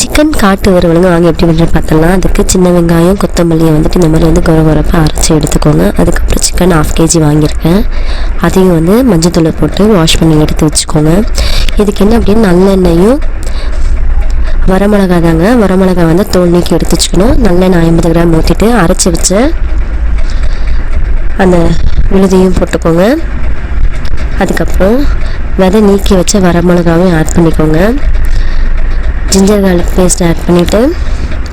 Chicken காட்டு வறுவலுங்க வாங்கி எப்படி பண்ணுறது பார்த்தலாம் அதுக்கு சின்ன வெங்காயம் கொத்தமல்லியை வந்துட்டு இந்த மாதிரி வந்து குற குறப்பாக அரைச்சி எடுத்துக்கோங்க. அதுக்கப்புறம் சிக்கன் ஆஃப் கேஜி வாங்கியிருக்கேன். அதையும் வந்து மஞ்சத்தூளை போட்டு வாஷ் பண்ணி எடுத்து வச்சுக்கோங்க. இதுக்கு என்ன அப்படின்னு நல்லெண்ணெயும் வரமிளகா தாங்க வரமிளகா வந்து தோல் நீக்கி எடுத்து வச்சுக்கணும். நல்லெண்ணெய் ஐம்பது கிராம் ஊற்றிட்டு அரைச்சி வச்ச அந்த விழுதியும் போட்டுக்கோங்க. அதுக்கப்புறம் விதை நீக்கி வச்ச வரமிளகாவையும் ஆட் பண்ணிக்கோங்க. ஜிஞ்சர் கார்லிக் பேஸ்ட் ஆட் பண்ணிவிட்டு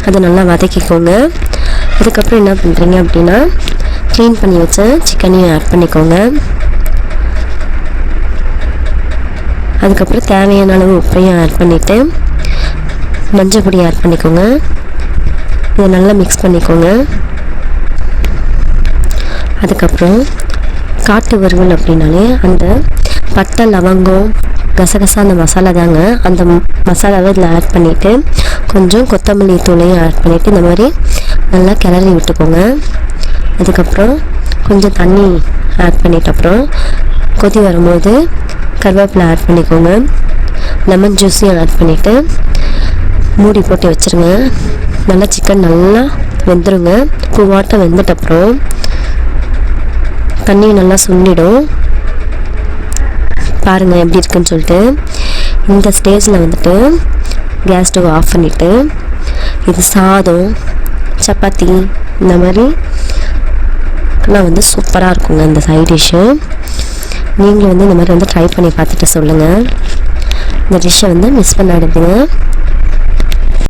அதை நல்லா வதக்கிக்கோங்க. அதுக்கப்புறம் என்ன பண்ணுறீங்க அப்படின்னா க்ளீன் பண்ணி வச்ச சிக்கனையும் ஆட் பண்ணிக்கோங்க. அதுக்கப்புறம் தேவையான அளவு உப்பையும் ஆட் பண்ணிவிட்டு மஞ்சள் பொடி ஆட் பண்ணிக்கோங்க. இதை நல்லா மிக்ஸ் பண்ணிக்கோங்க. அதுக்கப்புறம் காட்டு வறுவல் அப்படின்னாலே அந்த பட்டை லவங்கம் கசகசா அந்த மசாலா தாங்க. அந்த மசாலாவை இதில் ஆட் பண்ணிவிட்டு கொஞ்சம் கொத்தமல்லி தூளையும் ஆட் பண்ணிவிட்டு இந்த மாதிரி நல்லா கிளறி விட்டுக்கோங்க. அதுக்கப்புறம் கொஞ்சம் தண்ணி ஆட் பண்ணிட்ட அப்புறம் கொதி வரும்போது கருவேப்பிலை ஆட் பண்ணிக்கோங்க. லெமன் ஜூஸையும் ஆட் பண்ணிவிட்டு மூடி போட்டு வச்சுருங்க. நல்லா சிக்கன் நல்லா வெந்துருங்க. பூவாட்டம் வெந்துட்ட அப்புறம் தண்ணி நல்லா சுண்டிடும். பாருங்கள் எப்படி இருக்குன்னு சொல்லிட்டு. இந்த ஸ்டேஜில் வந்துட்டு கேஸ் ஸ்டவ் ஆஃப் பண்ணிவிட்டு இது சாதம் சப்பாத்தி இந்த மாதிரி எல்லாம் வந்து சூப்பராக இருக்குங்க இந்த சைட் டிஷ்ஷு நீங்களும் வந்து இந்த மாதிரி வந்து ட்ரை பண்ணி பார்த்துட்டு சொல்லுங்கள் இந்த டிஷ்ஷை வந்து மிஸ் பண்ணாடுங்க